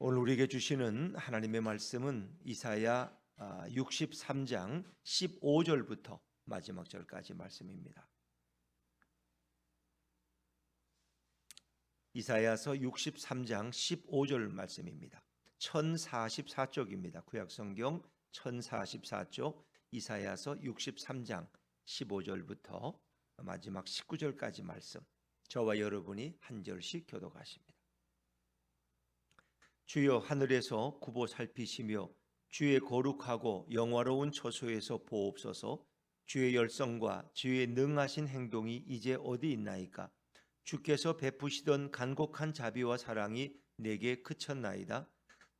오늘 우리에게 주시는 하나님의 말씀은 이사야 63장 15절부터 마지막 절까지 말씀입니다. 이사야서 63장 15절 말씀입니다. 1044쪽입니다. 구약 성경 1044쪽 이사야서 63장 15절부터 마지막 19절까지 말씀. 저와 여러분이 한 절씩 교독하십니다. 주여 하늘에서 구보 살피시며 주의 거룩하고 영화로운 처소에서 보옵소서. 주의 열성과 주의 능하신 행동이 이제 어디 있나이까? 주께서 베푸시던 간곡한 자비와 사랑이 내게 그쳤나이다.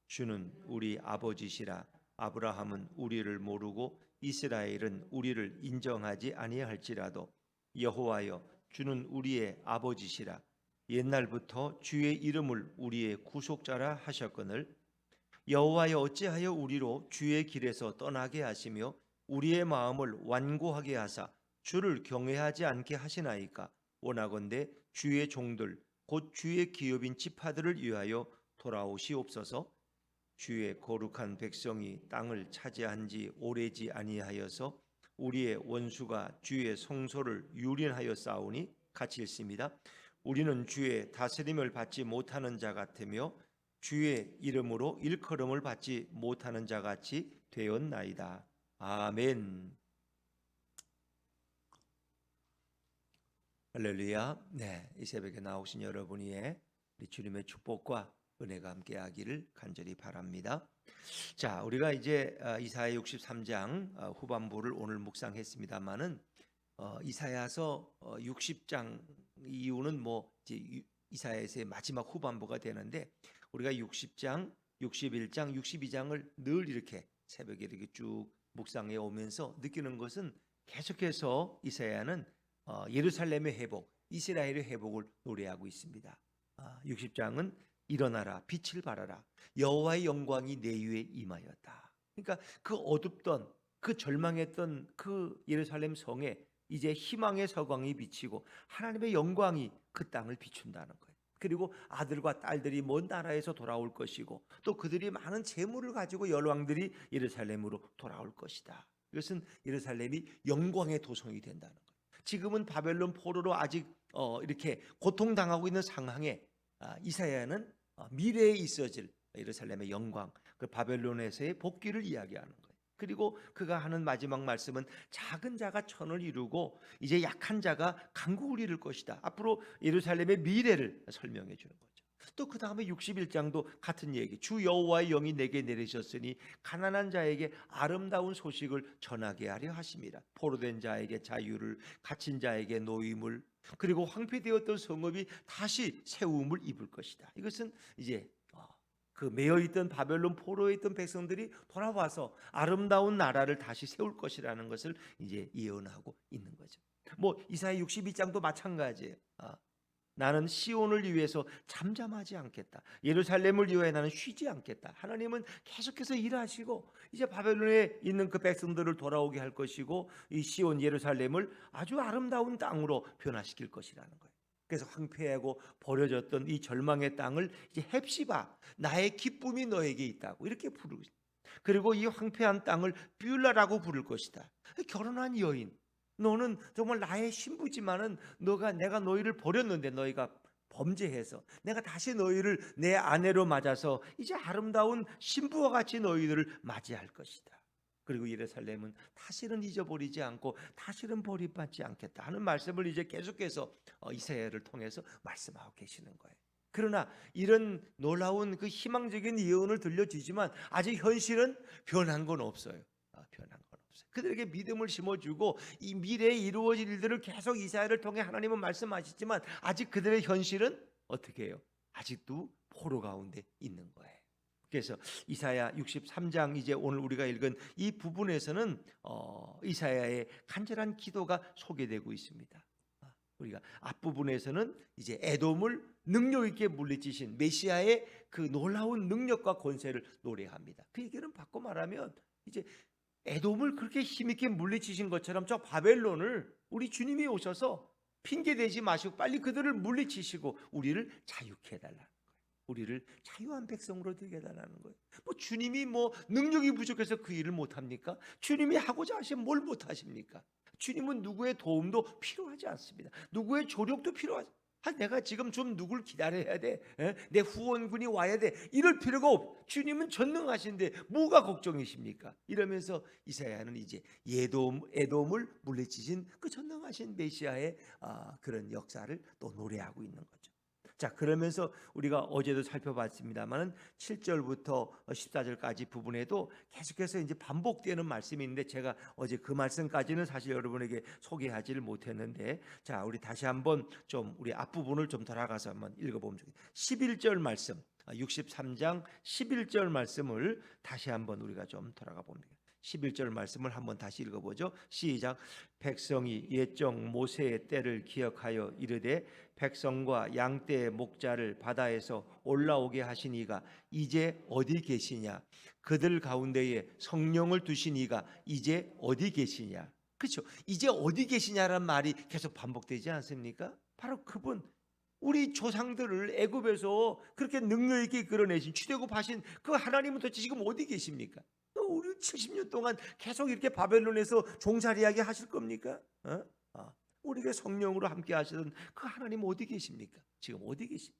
주는 우리 아버지시라. 아브라함은 우리를 모르고 이스라엘은 우리를 인정하지 아니할지라도 여호와여 주는 우리의 아버지시라 옛날부터 주의 이름을 우리의 구속자라 하셨거늘 여호와여 어찌하여 우리로 주의 길에서 떠나게 하시며 우리의 마음을 완고하게 하사 주를 경외하지 않게 하시나이까 원하건대 주의 종들 곧 주의 기업인 지파들을 위하여 돌아오시옵소서 주의 거룩한 백성이 땅을 차지한 지 오래지 아니하여서 우리의 원수가 주의 성소를 유린하여 싸우니 같이 읽습니다. 우리는 주의 다스림을 받지 못하는 자 같으며 주의 이름으로 일컬음을 받지 못하는 자 같이 되었나이다. 아멘. 할렐루야. 네, 이 새벽에 나오신 여러분 위에 우리 주님의 축복과 은혜가 함께하기를 간절히 바랍니다. 자, 우리가 이제 어, 이사야 63장 어, 후반부를 오늘 묵상했습니다만은 어, 이사야서 60장 이후는 뭐 이제 이사야서의 마지막 후반부가 되는데 우리가 60장, 61장, 62장을 늘 이렇게 새벽에 이렇게 쭉 묵상해 오면서 느끼는 것은 계속해서 이사야는 예루살렘의 회복, 이스라엘의 회복을 노래하고 있습니다. 60장은 아, 일어나라 빛을 발하라 여호와의 영광이 내 위에 임하였다. 그러니까 그 어둡던 그 절망했던 그 예루살렘 성에 이제 희망의 서광이 비치고 하나님의 영광이 그 땅을 비춘다는 거예요. 그리고 아들과 딸들이 먼 나라에서 돌아올 것이고 또 그들이 많은 재물을 가지고 열왕들이 예루살렘으로 돌아올 것이다. 이것은 예루살렘이 영광의 도성이 된다는 거예요. 지금은 바벨론 포로로 아직 어, 이렇게 고통당하고 있는 상황에 아, 이사야는 어, 미래에 있어질 예루살렘의 영광, 그 바벨론에서의 복귀를 이야기하는 거예요. 그리고 그가 하는 마지막 말씀은 작은 자가 천을 이루고 이제 약한 자가 강국을 이룰 것이다. 앞으로 예루살렘의 미래를 설명해 주는 거죠. 또 그 다음에 61장도 같은 얘기. 주 여호와의 영이 내게 내리셨으니 가난한 자에게 아름다운 소식을 전하게 하려 하심이라. 포로된 자에게 자유를, 갇힌 자에게 노임을, 그리고 황폐되었던 성읍이 다시 세움을 입을 것이다. 이것은 이제 그 매여 있던 바벨론 포로에 있던 백성들이 돌아와서 아름다운 나라를 다시 세울 것이라는 것을 이제 예언하고 있는 거죠. 뭐 이사야 62장도 마찬가지예요. 아, 나는 시온을 위해서 잠잠하지 않겠다. 예루살렘을 위해 나는 쉬지 않겠다. 하나님은 계속해서 일하시고 이제 바벨론에 있는 그 백성들을 돌아오게 할 것이고 이 시온 예루살렘을 아주 아름다운 땅으로 변화시킬 것이라는 거예요. 그래서 황폐하고 버려졌던 이 절망의 땅을 이제 헵시바 나의 기쁨이 너에게 있다고 이렇게 부르고 그리고 이 황폐한 땅을 뷰라라고 부를 것이다. 결혼한 여인 너는 정말 나의 신부지만은 너가 내가 너희를 버렸는데 너희가 범죄해서 내가 다시 너희를 내 아내로 맞아서 이제 아름다운 신부와 같이 너희들을 맞이할 것이다. 그리고 예루살렘은 다시는 잊어버리지 않고 다시는 버림받지 않겠다 하는 말씀을 이제 계속해서 어, 이사야를 통해서 말씀하고 계시는 거예요. 그러나 이런 놀라운 그 희망적인 예언을 들려주지만 아직 현실은 변한 건 없어요. 아, 변한 건 없어요. 그들에게 믿음을 심어주고 이 미래에 이루어질 일들을 계속 이사야를 통해 하나님은 말씀하시지만 아직 그들의 현실은 어떻게 해요? 아직도 포로 가운데 있는 거예요. 그래서 이사야 63장 이제 오늘 우리가 읽은 이 부분에서는 어, 이사야의 간절한 기도가 소개되고 있습니다. 아, 우리가 앞부분에서는 이제 에돔을 능력 있게 물리치신 메시아의 그 놀라운 능력과 권세를 노래합니다. 그 얘기는 바꿔 말하면 이제 에돔을 그렇게 힘있게 물리치신 것처럼 저 바벨론을 우리 주님이 오셔서 핑계 대지 마시고 빨리 그들을 물리치시고 우리를 자유케 해달라. 우리를 자유한 백성으로 되게 해달라는 거예요. 뭐 주님이 뭐 능력이 부족해서 그 일을 못 합니까? 주님이 하고자 하시면 뭘 못 하십니까? 주님은 누구의 도움도 필요하지 않습니다. 누구의 조력도 필요하지. 아, 내가 지금 좀 누굴 기다려야 돼. 에? 내 후원군이 와야 돼. 이럴 필요가 없. 주님은 전능하신데 뭐가 걱정이십니까? 이러면서 이사야는 이제 예돔, 에돔을 물리치신 그 전능하신 메시아의 아, 그런 역사를 또 노래하고 있는 거죠. 자, 그러면서 우리가 어제도 살펴봤습니다만은 7절부터 14절까지 부분에도 계속해서 이제 반복되는 말씀이 있는데 제가 어제 그 말씀까지는 사실 여러분에게 소개하지를 못했는데 자, 우리 다시 한번 좀 우리 앞부분을 좀 돌아가서 한번 읽어 보면 좋겠습니다. 11절 말씀, 63장 11절 말씀을 다시 한번 우리가 좀 돌아가 봅니다. 11절 말씀을 한번 다시 읽어보죠. 시작. 백성이 옛적 모세의 때를 기억하여 이르되 백성과 양떼의 목자를 바다에서 올라오게 하신 이가 이제 어디 계시냐? 그들 가운데에 성령을 두신 이가 이제 어디 계시냐? 그렇죠. 이제 어디 계시냐라는 말이 계속 반복되지 않습니까? 바로 그분 우리 조상들을 애굽에서 그렇게 능력 있게 끌어내신 취대굽하신 그 하나님은 도대체 지금 어디 계십니까? 또 우리 70년 동안 계속 이렇게 바벨론에서 종살이하게 하실 겁니까? 어? 아, 우리가 성령으로 함께 하시던 그 하나님 어디 계십니까? 지금 어디 계시?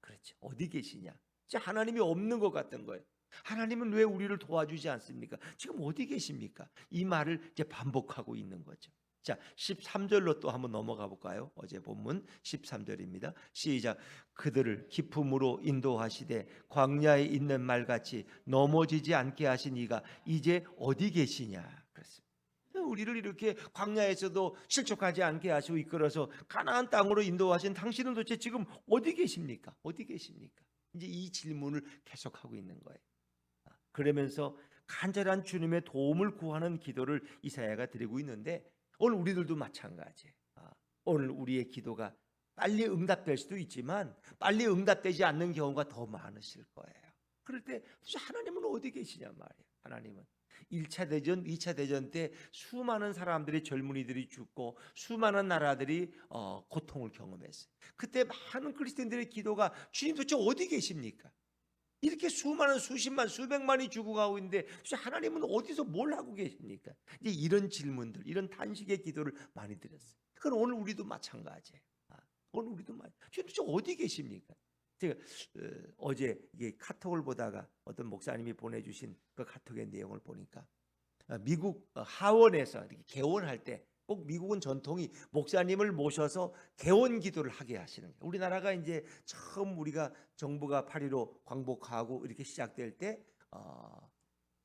그렇죠. 어디 계시냐? 이제 하나님이 없는 것 같은 거예요. 하나님은 왜 우리를 도와주지 않습니까? 지금 어디 계십니까? 이 말을 이제 반복하고 있는 거죠. 자, 13절로 또 한번 넘어가 볼까요? 어제 본문 13절입니다. 시작. 그들을 기품으로 인도하시되 광야에 있는 말같이 넘어지지 않게 하신 이가 이제 어디 계시냐? 그렇습니다. 우리를 이렇게 광야에서도 실족하지 않게 하시고 이끌어서 가나안 땅으로 인도하신 당신은 도대체 지금 어디 계십니까? 어디 계십니까? 이제 이 질문을 계속하고 있는 거예요. 아, 그러면서 간절한 주님의 도움을 구하는 기도를 이사야가 드리고 있는데 오늘 우리들도 마찬가지예요. 아, 오늘 우리의 기도가 빨리 응답될 수도 있지만 빨리 응답되지 않는 경우가 더 많으실 거예요. 그럴 때 하나님은 어디 계시냐 말이에요. 하나님은 1차 대전, 2차 대전 때 수많은 사람들이 젊은이들이 죽고 수많은 나라들이 어, 고통을 경험했어요. 그때 많은 그리스도인들의 기도가 주님 도대체 어디 계십니까? 이렇게 수많은 수십만 수백만이 죽어가고 있는데 하나님은 어디서 뭘 하고 계십니까? 이제 이런 질문들, 이런 단식의 기도를 많이 드렸어요. 그건 오늘 우리도 마찬가지예요. 아, 오늘 우리도 마 주님 도대체 어디 계십니까? 제가 어, 제 카톡을 보다가 어떤 목사님이 보내주신 그 카톡의 내용을 보니까 어, 미국 어, 하원에서 개원할 때 꼭 미국은 전통이 목사님을 모셔서 개원 기도를 하게 하시는 거예요. 우리나라가 이제 처음 우리가 정부가 8.15 광복하고 이렇게 시작될 때 어,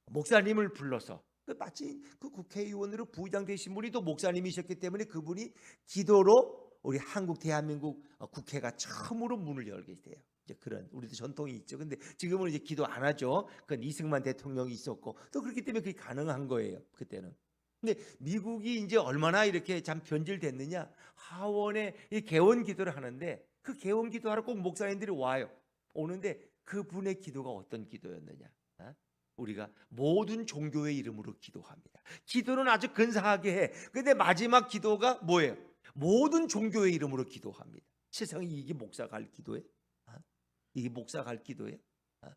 목사님을 불러서 그 마치 그 국회의원으로 부의장 되신 분이 또 목사님이셨기 때문에 그분이 기도로 우리 한국 대한민국 어, 국회가 처음으로 문을 열게 돼요. 이제 그런 우리도 전통이 있죠. 근데 지금은 이제 기도 안 하죠. 그건 이승만 대통령이 있었고 또 그렇기 때문에 그게 가능한 거예요. 그때는. 근데 미국이 이제 얼마나 이렇게 참 변질됐느냐? 하원에 이 개원 기도를 하는데 그 개원 기도하러 꼭 목사님들이 와요. 오는데 그 분의 기도가 어떤 기도였느냐? 어? 우리가 모든 종교의 이름으로 기도합니다. 기도는 아주 근사하게 해. 근데 마지막 기도가 뭐예요? 모든 종교의 이름으로 기도합니다. 세상에 이게 목사가 할 기도예요? 어? 이게 목사가 할 기도예요? 어?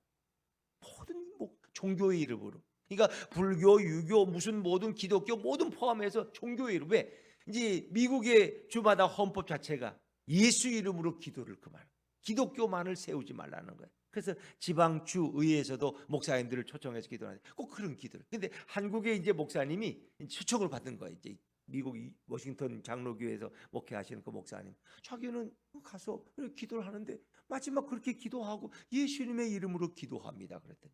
모든 목, 종교의 이름으로. 그러니까 불교, 유교, 무슨 모든 기독교 모든 포함해서 종교의 이름. 왜? 이제 미국의 주마다 헌법 자체가 예수 이름으로 기도를 그만. 기독교만을 세우지 말라는 거예요. 그래서 지방 주 의회에서도 목사님들을 초청해서 기도하는데 꼭 그런 기도를. 근데 한국의 이제 목사님이 초청을 받은 거예요. 이제 미국 이 워싱턴 장로교회에서 목회하시는 그 목사님. 자기는 가서 기도를 하는데 마지막 그렇게 기도하고 예수님의 이름으로 기도합니다. 그랬더니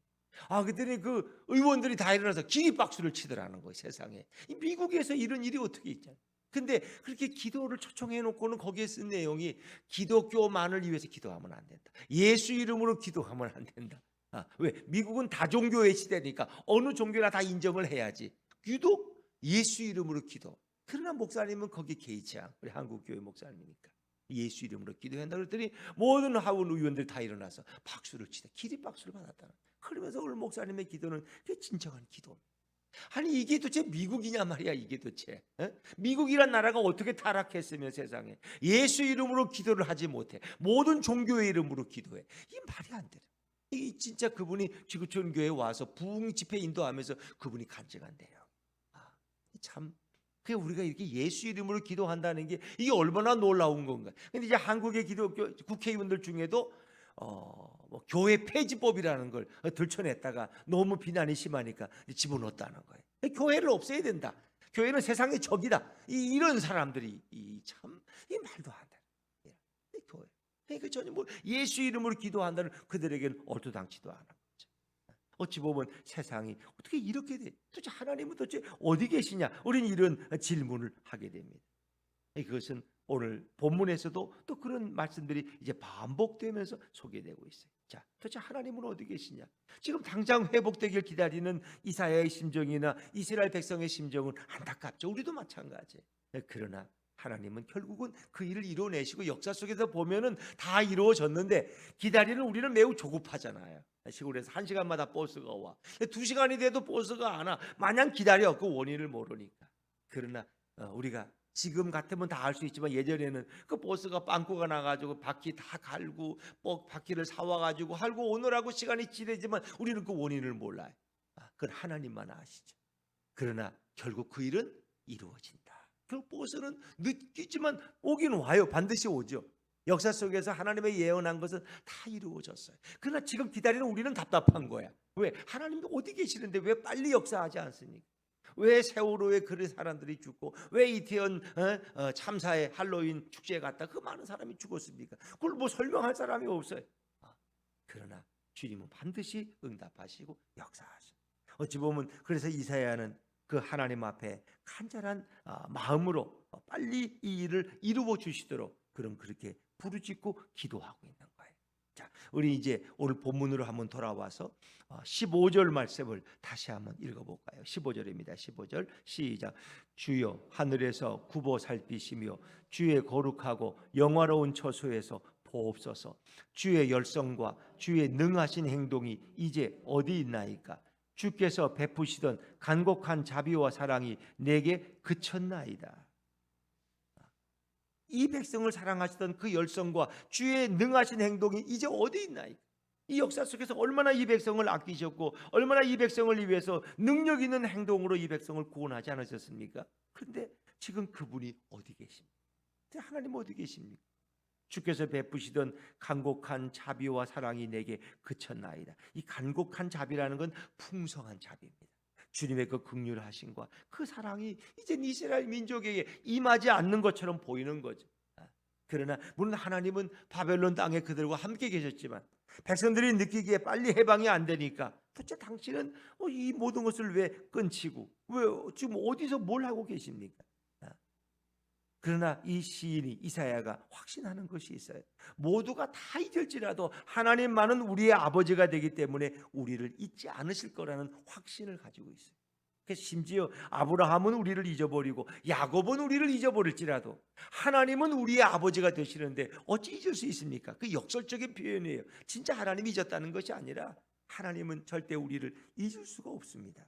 아, 그랬더니 그 의원들이 다 일어나서 기립박수를 치더라는 거예요, 세상에. 이 미국에서 이런 일이 어떻게 있잖아요. 근데 그렇게 기도를 초청해 놓고는 거기에 쓴 내용이 기독교만을 위해서 기도하면 안 된다. 예수 이름으로 기도하면 안 된다. 아, 왜? 미국은 다종교의 시대니까 어느 종교나 다 인정을 해야지. 유독 예수 이름으로 기도. 그러나 목사님은 거기 개의치 않고 우리 한국 교회 목사님이니까. 예수 이름으로 기도한다 그랬더니 모든 하원 의원들 다 일어나서 박수를 치다 기립박수를 받았다는 그러면서 오늘 목사님의 기도는 그 진정한 기도 아니 이게 도대체 미국이냐 말이야 이게 도대체 어? 미국이란 나라가 어떻게 타락했으며 세상에 예수 이름으로 기도를 하지 못해 모든 종교의 이름으로 기도해 이 말이 안 돼. 이 진짜 그분이 지구촌 교회 와서 부흥 집회 인도하면서 그분이 간증한대요. 아, 참. 그 우리가 이렇게 예수 이름으로 기도한다는 게 이게 얼마나 놀라운 건가. 근데 이제 한국의 기독교 국회의원들 중에도 어, 뭐 교회 폐지법이라는 걸 들춰냈다가 너무 비난이 심하니까 집어넣었다는 거예요. 교회를 없애야 된다. 교회는 세상의 적이다. 이, 이런 사람들이 이 참 이 말도 안 돼. 예, 이 교회. 그러니까 전혀 뭐 예수 이름으로 기도한다는 그들에게는 얼토당치도 않아. 어찌 보면 세상이 어떻게 이렇게 돼? 도대체 하나님은 도대체 어디 계시냐? 우리는 이런 질문을 하게 됩니다. 그것은 오늘 본문에서도 또 그런 말씀들이 이제 반복되면서 소개되고 있어요. 자, 도대체 하나님은 어디 계시냐? 지금 당장 회복되길 기다리는 이사야의 심정이나 이스라엘 백성의 심정은 안타깝죠. 우리도 마찬가지. 그러나 하나님은 결국은 그 일을 이루어내시고 역사 속에서 보면은 다 이루어졌는데 기다리는 우리는 매우 조급하잖아요. 시골에서 한 시간마다 버스가 와. 두 시간이 돼도 버스가 안 와. 마냥 기다려 그 원인을 모르니까. 그러나 어, 우리가 지금 같으면 다알수 있지만 예전에는 그 버스가 빵꾸가 나가지고 바퀴 다 갈고 뻑 바퀴를 사와가지고 할고 오느라고 시간이 지내지만 우리는 그 원인을 몰라요. 아, 그건 하나님만 아시죠. 그러나 결국 그 일은 이루어진다. 그 버스는 늦겠지만 오긴 와요. 반드시 오죠. 역사 속에서 하나님의 예언한 것은 다 이루어졌어요. 그러나 지금 기다리는 우리는 답답한 거야. 왜? 하나님이 어디 계시는데 왜 빨리 역사하지 않습니까? 왜 세월호에 그런 사람들이 죽고 왜 이태원 어? 어, 참사에 할로윈 축제에 갔다 그 많은 사람이 죽었습니까? 그걸 뭐 설명할 사람이 없어요. 아, 그러나 주님은 반드시 응답하시고 역사하셔. 어찌 보면 그래서 이사야는 그 하나님 앞에 간절한 아, 마음으로 빨리 이 일을 이루어 주시도록 그럼 그렇게 부르짖고 기도하고 있는. 자, 우리 이제 오늘 본문으로 한번 돌아와서 15절 말씀을 다시 한번 읽어볼까요? 15절입니다. 15절 시작. 주여 하늘에서 굽어 살피시며 주의 거룩하고 영화로운 처소에서 보옵소서. 주의 열성과 주의 능하신 행동이 이제 어디 있나이까? 주께서 베푸시던 간곡한 자비와 사랑이 내게 그쳤나이다. 이 백성을 사랑하시던 그 열성과 주의 능하신 행동이 이제 어디 있나이까? 이 역사 속에서 얼마나 이 백성을 아끼셨고 얼마나 이 백성을 위해서 능력 있는 행동으로 이 백성을 구원하지 않으셨습니까? 그런데 지금 그분이 어디 계십니까? 하나님 어디 계십니까? 주께서 베푸시던 간곡한 자비와 사랑이 내게 그쳤나이다. 이 간곡한 자비라는 건 풍성한 자비입니다. 주님의 그 극률하심과 그 사랑이 이제 이스라엘 민족에게 임하지 않는 것처럼 보이는 거죠. 아, 그러나 물론 하나님은 바벨론 땅에 그들과 함께 계셨지만 백성들이 느끼기에 빨리 해방이 안 되니까 도대체 당신은 어, 이 모든 것을 왜 끊치고 왜 지금 어디서 뭘 하고 계십니까? 아, 그러나 이 시인이 이사야가 확신하는 것이 있어요. 모두가 다 잊을지라도 하나님만은 우리의 아버지가 되기 때문에 우리를 잊지 않으실 거라는 확신을 가지고 있어요. 그래서 심지어 아브라함은 우리를 잊어버리고 야곱은 우리를 잊어버릴지라도 하나님은 우리의 아버지가 되시는데 어찌 잊을 수 있습니까? 그 역설적인 표현이에요. 진짜 하나님이 잊었다는 것이 아니라 하나님은 절대 우리를 잊을 수가 없습니다.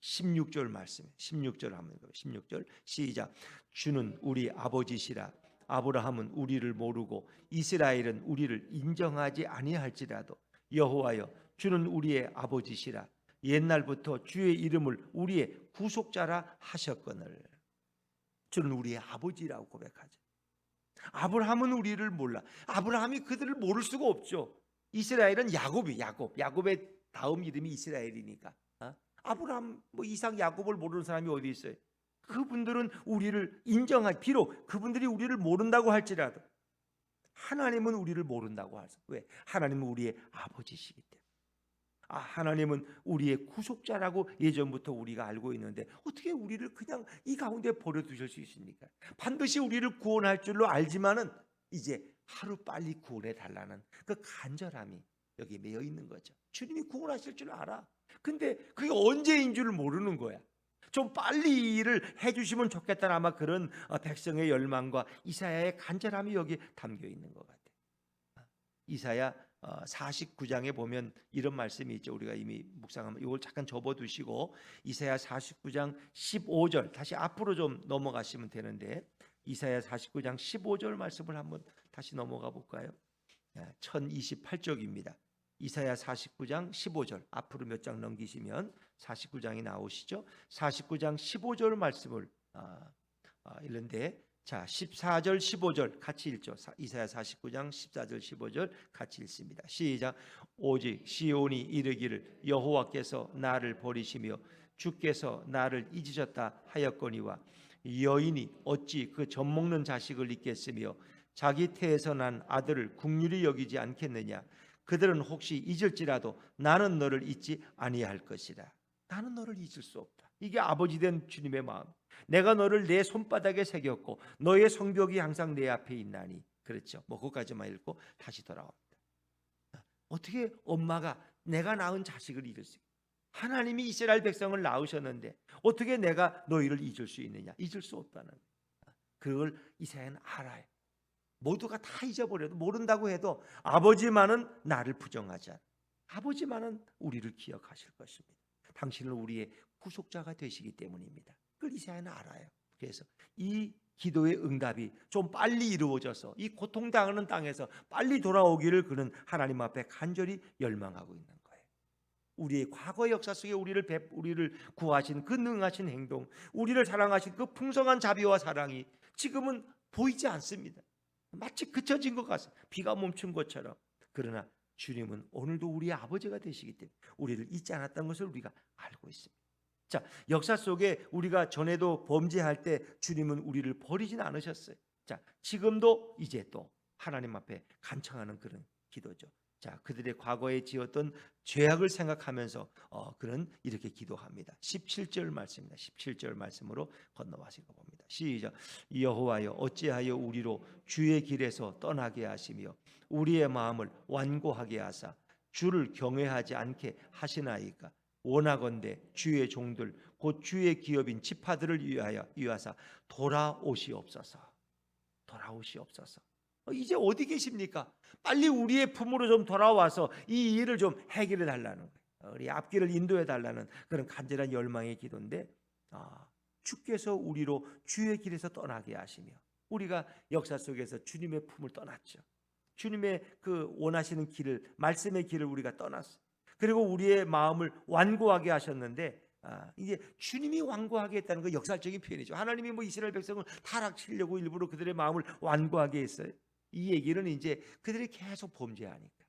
자, 16절 말씀. 16절 한번 읽어요. 16절 시작. 주는 우리 아버지시라. 아브라함은 우리를 모르고 이스라엘은 우리를 인정하지 아니할지라도 여호와여 주는 우리의 아버지시라. 옛날부터 주의 이름을 우리의 구속자라 하셨거늘. 주는 우리의 아버지라고 고백하죠. 아브라함은 우리를 몰라. 아브라함이 그들을 모를 수가 없죠. 이스라엘은 야곱이 야곱. 야곱의 다음 이름이 이스라엘이니까. 어? 아브라함 뭐 이상 야곱을 모르는 사람이 어디 있어요? 그분들은 우리를 인정할 비록 그분들이 우리를 모른다고 할지라도 하나님은 우리를 모른다고 하죠. 왜? 하나님은 우리의 아버지시기 때문에. 아, 하나님은 우리의 구속자라고 예전부터 우리가 알고 있는데 어떻게 우리를 그냥 이 가운데 버려 두실 수 있습니까? 반드시 우리를 구원할 줄로 알지만은 이제 하루 빨리 구원해 달라는 그 간절함이 여기 매여 있는 거죠. 주님이 구원하실 줄 알아. 근데 그게 언제인 줄 모르는 거야. 좀 빨리 일을 해주시면 좋겠다는 아마 그런 어, 백성의 열망과 이사야의 간절함이 여기 담겨 있는 것 같아요. 이사야 어, 49장에 보면 이런 말씀이 있죠. 우리가 이미 묵상하면 이걸 잠깐 접어두시고 이사야 49장 15절 다시 앞으로 좀 넘어가시면 되는데 이사야 49장 15절 말씀을 한번 다시 넘어가 볼까요? 1028쪽입니다. 이사야 49장 15절 앞으로 몇 장 넘기시면 49장이 나오시죠. 49장 15절 말씀을 아, 아, 읽는데 자 14절 15절 같이 읽죠. 사- 이사야 49장 14절 15절 같이 읽습니다. 시작. 오직 시온이 이르기를 여호와께서 나를 버리시며 주께서 나를 잊으셨다 하였거니와 여인이 어찌 그 젖먹는 자식을 잊겠으며 자기 태에서 난 아들을 국률이 여기지 않겠느냐 그들은 혹시 잊을지라도 나는 너를 잊지 아니할 것이다. 나는 너를 잊을 수 없다. 이게 아버지 된 주님의 마음. 내가 너를 내 손바닥에 새겼고 너의 성벽이 항상 내 앞에 있나니. 그렇죠? 뭐 그것까지만 읽고 다시 돌아옵니다. 어떻게 엄마가 내가 낳은 자식을 잊을 수 하나님이 이스라엘 백성을 낳으셨는데 어떻게 내가 너희를 잊을 수 있느냐? 잊을 수 없다는. 그걸 이사야는 알아요 모두가 다 잊어버려도 모른다고 해도 아버지만은 나를 부정하지 않아. 아버지만은 우리를 기억하실 것입니다. 당신은 우리의 구속자가 되시기 때문입니다. 그걸 이사야는 알아요. 그래서 이 기도의 응답이 좀 빨리 이루어져서 이 고통당하는 땅에서 빨리 돌아오기를 그는 하나님 앞에 간절히 열망하고 있는 거예요. 우리의 과거 역사 속에 우리를 배, 우리를 구하신 그 능하신 행동, 우리를 사랑하신 그 풍성한 자비와 사랑이 지금은 보이지 않습니다. 마치 그쳐진 것 같습니다. 비가 멈춘 것처럼. 그러나 주님은 오늘도 우리의 아버지가 되시기 때문에 우리를 잊지 않았다는 것을 우리가 알고 있습니다. 자, 역사 속에 우리가 전에도 범죄할 때 주님은 우리를 버리진 않으셨어요. 자, 지금도 이제 또 하나님 앞에 간청하는 그런 기도죠. 자, 그들의 과거에 지었던 죄악을 생각하면서 어, 그는 이렇게 기도합니다. 17절 말씀입니다. 17절 말씀으로 건너와시고 봅니다. 시작. 여호와여 어찌하여 우리로 주의 길에서 떠나게 하시며 우리의 마음을 완고하게 하사 주를 경외하지 않게 하시나이까 원하건대 주의 종들 곧 주의 기업인 지파들을 위하여 위하사 돌아오시옵소서. 돌아오시옵소서. 어, 이제 어디 계십니까? 빨리 우리의 품으로 좀 돌아와서 이 일을 좀 해결해 달라는 거예요. 어, 우리 앞길을 인도해 달라는 그런 간절한 열망의 기도인데 아, 주께서 우리로 주의 길에서 떠나게 하시며 우리가 역사 속에서 주님의 품을 떠났죠. 주님의 그 원하시는 길을 말씀의 길을 우리가 떠났어. 그리고 우리의 마음을 완고하게 하셨는데 아, 이제 주님이 완고하게 했다는 거 역사적인 표현이죠. 하나님이 뭐 이스라엘 백성을 타락시키려고 일부러 그들의 마음을 완고하게 했어요. 이 얘기는 이제 그들이 계속 범죄하니까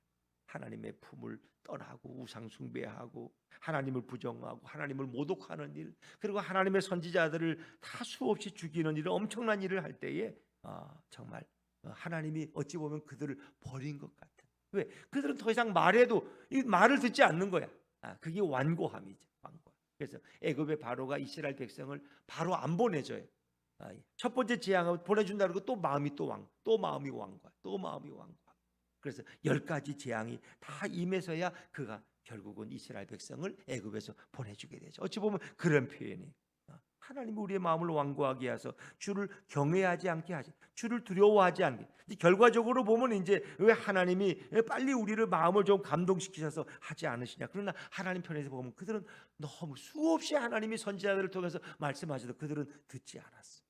하나님의 품을 떠나고 우상 숭배하고 하나님을 부정하고 하나님을 모독하는 일 그리고 하나님의 선지자들을 다 수없이 죽이는 일을 엄청난 일을 할 때에 아, 정말 하나님이 어찌 보면 그들을 버린 것 같은 왜? 그들은 더 이상 말해도 이 말을 듣지 않는 거야. 아, 그게 완고함이죠 완고. 그래서 애굽의 바로가 이스라엘 백성을 바로 안 보내줘요. 아, 첫 번째 재앙을 보내준다는 거또 마음이 또 왕, 또 마음이 왕과, 또 마음이 왕과. 그래서 열 가지 재앙이 다 임해서야 그가 결국은 이스라엘 백성을 애굽에서 보내주게 되죠. 어찌 보면 그런 표현이 어, 하나님이 우리의 마음을 완고하게 하서 주를 경외하지 않게 하시, 주를 두려워하지 않게. 이제 결과적으로 보면 이제 왜 하나님이 빨리 우리를 마음을 좀 감동시키셔서 하지 않으시냐. 그러나 하나님 편에서 보면 그들은 너무 수없이 하나님이 선지자들을 통해서 말씀하셔도 그들은 듣지 않았어.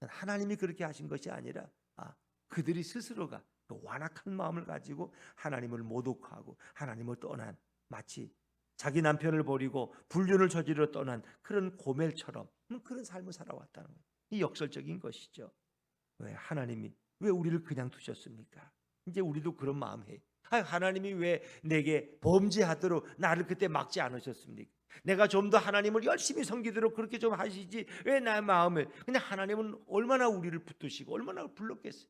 하나님이 그렇게 하신 것이 아니라 아, 그들이 스스로가 그 완악한 마음을 가지고 하나님을 모독하고 하나님을 떠난 마치 자기 남편을 버리고 불륜을 저지르러 떠난 그런 고멜처럼 그런 삶을 살아왔다는 거예요. 이 역설적인 것이죠. 왜 하나님이 왜 우리를 그냥 두셨습니까? 이제 우리도 그런 마음 해. 아, 하나님이 왜 내게 범죄하도록 나를 그때 막지 않으셨습니까? 내가 좀 더 하나님을 열심히 섬기도록 그렇게 좀 하시지 왜 나의 마음을 그냥 하나님은 얼마나 우리를 붙드시고 얼마나 불렀겠어요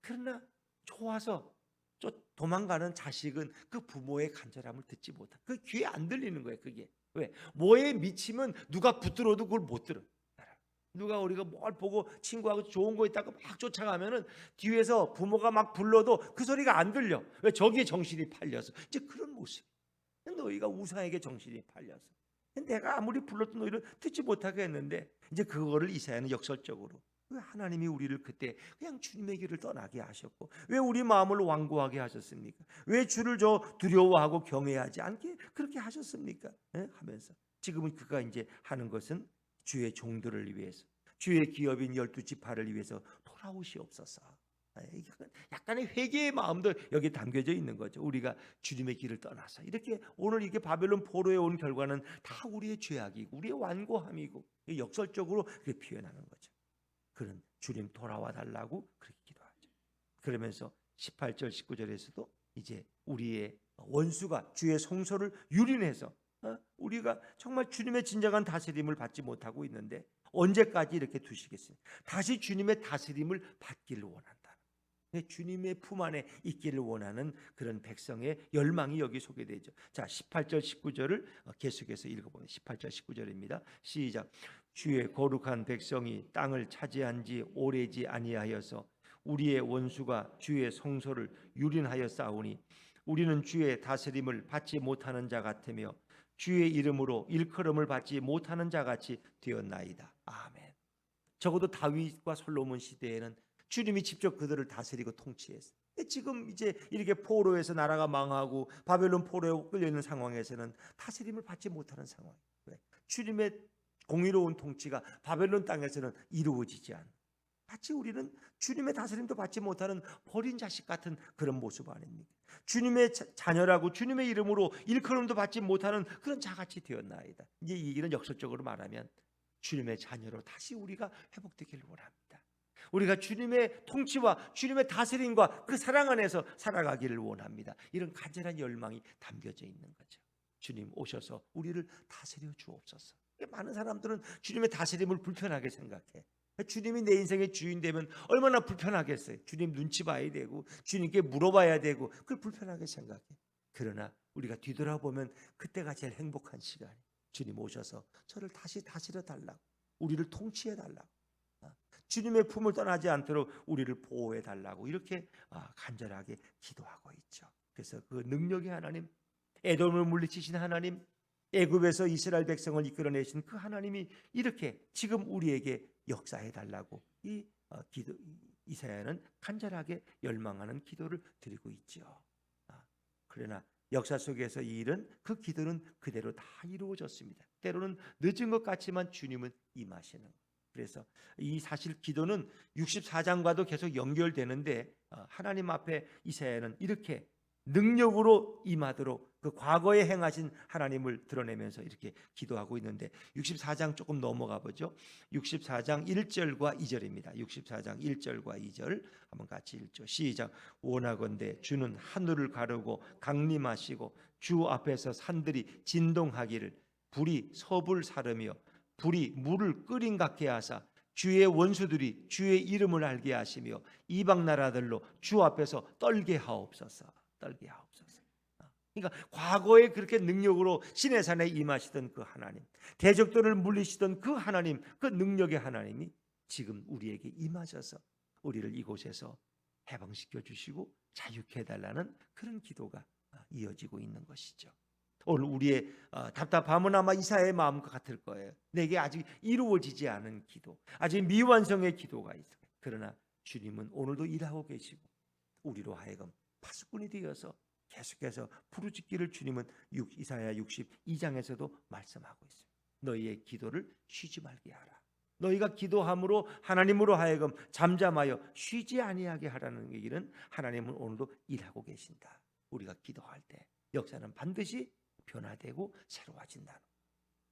그러나 좋아서 저 도망가는 자식은 그 부모의 간절함을 듣지 못한 그 귀에 안 들리는 거예요 그게. 왜? 뭐에 미치면 누가 붙들어도 그걸 못 들어 누가 우리가 뭘 보고 친구하고 좋은 거 있다고 막 쫓아가면은 뒤에서 부모가 막 불러도 그 소리가 안 들려. 왜? 저기에 정신이 팔려서. 이제 그런 모습. 너희가 우상에게 정신이 팔려서. 내가 아무리 불렀던 너희를 듣지 못하게 했는데 이제 그거를 이사야는 역설적으로 왜 하나님이 우리를 그때 그냥 주님의 길을 떠나게 하셨고 왜 우리 마음을 완고하게 하셨습니까? 왜 주를 저 두려워하고 경외하지 않게 그렇게 하셨습니까? 예? 하면서 지금은 그가 이제 하는 것은 주의 종들을 위해서 주의 기업인 열두 지파를 위해서 돌아오시옵소서. 아, 이게 약간의 회개의 마음도 여기 담겨져 있는 거죠. 우리가 주님의 길을 떠나서 이렇게 오늘 이게 바벨론 포로에 온 결과는 다 우리의 죄악이고 우리의 완고함이고 역설적으로 그렇게 표현하는 거죠. 그런 주님 돌아와 달라고 그렇게 기도하죠. 그러면서 18절 19절에서도 이제 우리의 원수가 주의 성소를 유린해서 어? 우리가 정말 주님의 진정한 다스림을 받지 못하고 있는데 언제까지 이렇게 두시겠습니까? 다시 주님의 다스림을 받기를 원한다. 네, 주님의 품 안에 있기를 원하는 그런 백성의 열망이 여기 소개되죠. 자, 18절 19절을 계속해서 읽어보면 18절 19절입니다. 시작. 주의 거룩한 백성이 땅을 차지한 지 오래지 아니하여서 우리의 원수가 주의 성소를 유린하여 싸우니 우리는 주의 다스림을 받지 못하는 자 같으며 주의 이름으로 일컬음을 받지 못하는 자 같이 되었나이다. 아멘. 적어도 다윗과 솔로몬 시대에는 주님이 직접 그들을 다스리고 통치했어요. 지금 이제 이렇게 포로에서 나라가 망하고 바벨론 포로에 끌려 있는 상황에서는 다스림을 받지 못하는 상황. 왜? 주님의 공의로운 통치가 바벨론 땅에서는 이루어지지 않아. 마치 우리는 주님의 다스림도 받지 못하는 버린 자식 같은 그런 모습 아닙니까? 주님의 자, 자녀라고 주님의 이름으로 일컬음도 받지 못하는 그런 자같이 되었나이다. 이제 이 일은 역설적으로 말하면 주님의 자녀로 다시 우리가 회복되기를 원합니다. 우리가 주님의 통치와 주님의 다스림과 그 사랑 안에서 살아가기를 원합니다. 이런 간절한 열망이 담겨져 있는 거죠. 주님 오셔서 우리를 다스려 주옵소서. 많은 사람들은 주님의 다스림을 불편하게 생각해. 주님이 내 인생의 주인 되면 얼마나 불편하겠어요. 주님 눈치 봐야 되고 주님께 물어봐야 되고 그걸 불편하게 생각해. 그러나 우리가 뒤돌아보면 그때가 제일 행복한 시간이. 주님 오셔서 저를 다시 다스려 달라고 우리를 통치해 달라고 주님의 품을 떠나지 않도록 우리를 보호해 달라고 이렇게 아, 간절하게 기도하고 있죠. 그래서 그 능력의 하나님, 에돔을 물리치신 하나님, 애굽에서 이스라엘 백성을 이끌어내신 그 하나님이 이렇게 지금 우리에게 역사해 달라고 이 어, 기도 이사야는 간절하게 열망하는 기도를 드리고 있죠. 아, 그러나 역사 속에서 이 일은 그 기도는 그대로 다 이루어졌습니다. 때로는 늦은 것 같지만 주님은 임하시는 그래서 이 사실 기도는 64장과도 계속 연결되는데 어, 하나님 앞에 이사야는 이렇게 능력으로 임하도록 그 과거에 행하신 하나님을 드러내면서 이렇게 기도하고 있는데 64장 조금 넘어가 보죠. 64장 1절과 2절입니다. 64장 1절과 2절 한번 같이 읽죠. 시작. 원하건대 주는 하늘을 가르고 강림하시고 주 앞에서 산들이 진동하기를 불이 서불 사르며 불이 물을 끓인 같게 하사 주의 원수들이 주의 이름을 알게 하시며 이방 나라들로 주 앞에서 떨게 하옵소서. 떨게 하옵소서. 어. 그러니까 과거에 그렇게 능력으로 신의 산에 임하시던 그 하나님, 대적들을 물리시던 그 하나님, 그 능력의 하나님이 지금 우리에게 임하셔서 우리를 이곳에서 해방시켜 주시고 자유케 해달라는 그런 기도가 어, 이어지고 있는 것이죠. 오늘 우리의 어, 답답함은 아마 이사의 마음과 같을 거예요. 내게 아직 이루어지지 않은 기도, 아직 미완성의 기도가 있어요. 그러나 주님은 오늘도 일하고 계시고 우리로 하여금 파수꾼이 되어서 계속해서 부르짖기를 주님은 이사야 62장에서도 말씀하고 있습니다. 너희의 기도를 쉬지 말게 하라. 너희가 기도함으로 하나님으로 하여금 잠잠하여 쉬지 아니하게 하라는 얘기는 하나님은 오늘도 일하고 계신다. 우리가 기도할 때 역사는 반드시 변화되고 새로워진다는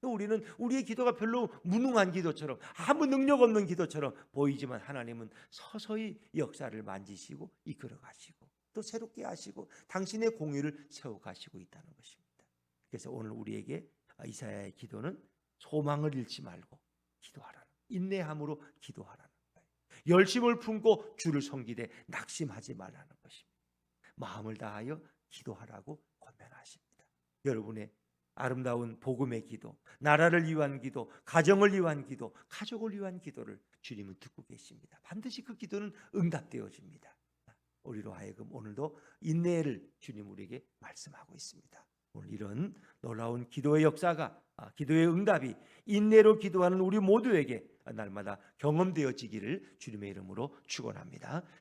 우리는 우리의 기도가 별로 무능한 기도처럼 아무 능력 없는 기도처럼 보이지만 하나님은 서서히 역사를 만지시고 이끌어 가시고 또 새롭게 하시고 당신의 공의를 세워 가시고 있다는 것입니다. 그래서 오늘 우리에게 이사야의 기도는 소망을 잃지 말고 기도하라는 인내함으로 기도하라는 거예요. 열심을 품고 주를 섬기되 낙심하지 말라는 것입니다. 마음을 다하여 기도하라고 권면하십니다. 여러분의 아름다운 복음의 기도, 나라를 위한 기도, 가정을 위한 기도, 가족을 위한 기도를 주님은 듣고 계십니다. 반드시 그 기도는 응답되어집니다. 우리로 하여금 오늘도 인내를 주님 우리에게 말씀하고 있습니다. 오늘 이런 놀라운 기도의 역사가 아, 기도의 응답이 인내로 기도하는 우리 모두에게 날마다 경험되어지기를 주님의 이름으로 축원합니다.